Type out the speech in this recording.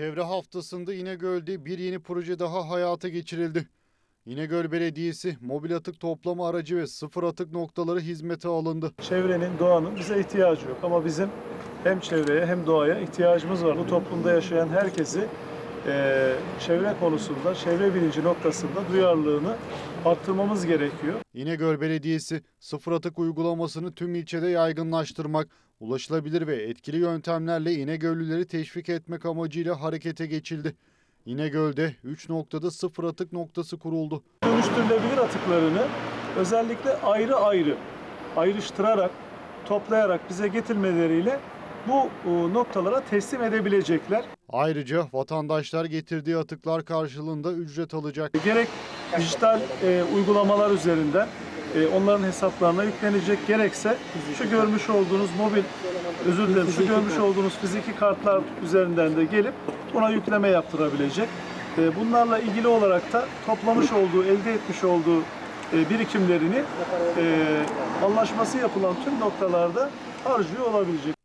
Çevre haftasında İnegöl'de bir yeni proje daha hayata geçirildi. İnegöl Belediyesi mobil atık toplama aracı ve sıfır atık noktaları hizmete alındı. Çevrenin, doğanın bize ihtiyacı yok ama bizim hem çevreye hem doğaya ihtiyacımız var. Bu toplumda yaşayan herkesi eee, çevre konusunda, çevre bilinci noktasında duyarlılığını arttırmamız gerekiyor. İnegöl Belediyesi sıfır atık uygulamasını tüm ilçede yaygınlaştırmak, ulaşılabilir ve etkili yöntemlerle İnegöllüleri teşvik etmek amacıyla harekete geçildi. İnegöl'de 3 noktada sıfır atık noktası kuruldu. Dönüştürülebilir atıklarını özellikle ayrı ayrı ayrıştırarak, toplayarak bize getirmeleriyle bu e, noktalara teslim edebilecekler. Ayrıca vatandaşlar getirdiği atıklar karşılığında ücret alacak. Gerek dijital e, uygulamalar üzerinden e, onların hesaplarına yüklenecek gerekse şu görmüş olduğunuz mobil özür dilerim şu görmüş olduğunuz fiziki kartlar üzerinden de gelip buna yükleme yaptırabilecek. E, bunlarla ilgili olarak da toplamış olduğu, elde etmiş olduğu e, birikimlerini e, anlaşması yapılan tüm noktalarda harcıyor olabilecek.